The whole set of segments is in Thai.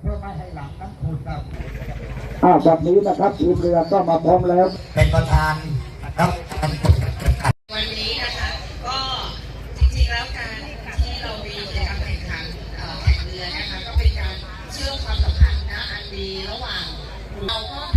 เพื่อไปให้หลังน้ำพุนครับอ่าแบบนี้นะครับทีมเรือก็มาพร้อมแล้ว เป็นประธานครับวันนี้นะคะก็จริงๆแล้วการที่เรามีกิจกรรมแข่งขันแข่งเรือนะคะก็เป็นการเชื่อมความสัมพันธ์นะอันดีระหว่างเราก็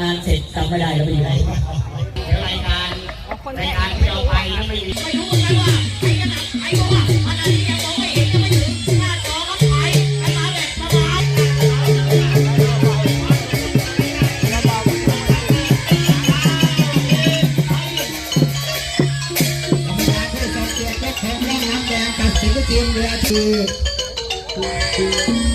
งานเสร็จจำไม่ได้แล้วเป็นยังไงเดี๋ยวรายการรายการที่เราไปนะไม่มีไม่รู้นะว่าใครจะหนักใครบอกว่ามันอะไรยังมองไม่เห็นจะไม่ถึงหน้าจอก็ไปไปมาแบบสบายเอ่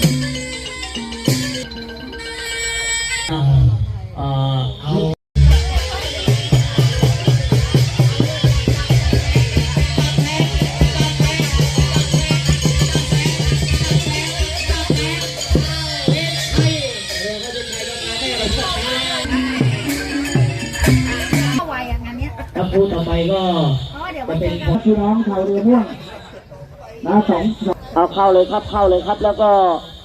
านเนี้ยถ้าพูดต่อไปก็อ๋อเดี๋ยวจะไว้เจเป็อนกันพี่น้องชาวเรือม่วงนะสองเอาเข้าเลยครับเข้าเลยครับ แล้วก็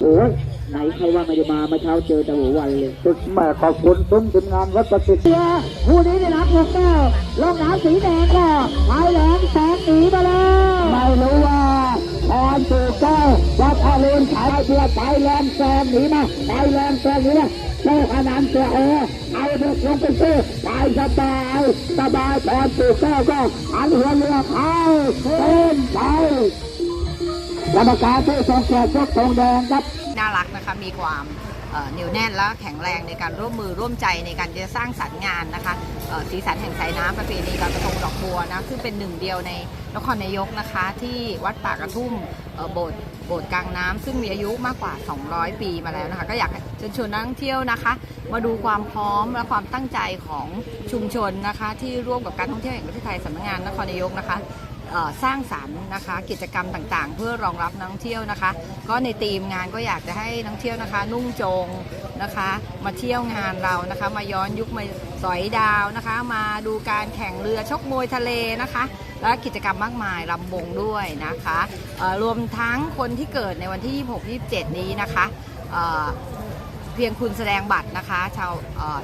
โอ้ยไหนใครว่าไม่ได้มาเมื่อเช้าเจอแต่หัววันเลยตึกแม่ขอบคุณซุ้มทีมงานวัดประสิทธิ์คู่นี้ได้รับหกแก้วลงน้ำสีแดงก็พายแหลมแสงหนีมาแล้วไม่รู้ ว่าพรสู่เจ้าวัดอรุณขายเบียร์ไปแลนแซงหนีมาไปแลนแซงหนีมาเจ้าขนานเสียเออเอาเด็กลงไปซื้อไปสบายสบายพรสู่เจ้าก็อันหัวเรือเข้าเต้นไปกรรมการที่ทรงเกียรติยกธงแดงครับน่ารักนะคะมีความ เหนียวแน่นและแข็งแรงในการร่วมมือร่วมใจในการจะสร้างสรรค์งานนะคะสีสันแห่งสายน้ำประเพณีลอยกระทงดอกบัวนะซึ่งเป็นหนึ่งเดียวในนครนายกนะคะ ที่วัดป่ากระทุ่มโบสถ์โบสถ์กลางน้ำซึ่งมีอายุมากกว่า 200 ปีมาแล้วนะคะ ก็อยากเชิญชวนนักท่องเที่ยวนะคะ มาดูความพร้อมและความตั้งใจของชุมชนนะคะ ที่ร่วมกับการท่องเที่ยวแห่งประเทศไทยสำนักงานนครนายกนะคะ สร้างสรรค์นะคะ กิจกรรมต่างๆ เพื่อรองรับนักท่องเที่ยวนะคะ ก็ในทีมงานก็อยากจะให้นักท่องเที่ยวนะคะ นุ่งโจงนะคะ มาเที่ยวงานเรานะคะ มาย้อนยุคมาสอยดาวนะคะ มาดูการแข่งเรือชกมวยทะเลนะคะ และกิจกรรมมากมายลำวงด้วยนะคะรวมทั้งคนที่เกิดในวันที่ 26-27 นี้นะคะเเพียงคุณแสดงบัตรนะคะชาว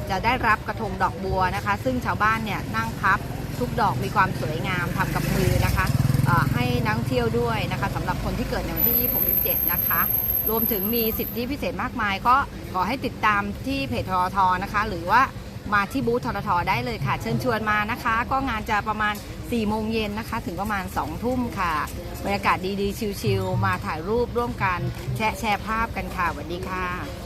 จะได้รับกระทงดอกบัวนะคะ ซึ่งชาวบ้านเนี่ยนั่งพับ ทุกดอกมีความสวยงามทำกับมือนะคะให้นักท่องเที่ยวด้วยนะคะสำหรับคนที่เกิดในวันที่26 27นะคะ รวมถึงมีสิทธิพิเศษมากมาย ก็ขอให้ติดตามที่เพจทรทนะคะ หรือว่ามาที่บูธทรทได้เลยค่ะ เชิญชวนมานะคะ ก็งานจะประมาณ 4 โมงเย็นนะคะ ถึงประมาณ 2 ทุ่มค่ะ บรรยากาศดีๆ ชิลๆ มาถ่ายรูปร่วมกันแชะแชร์ภาพกันค่ะสวัสดีค่ะ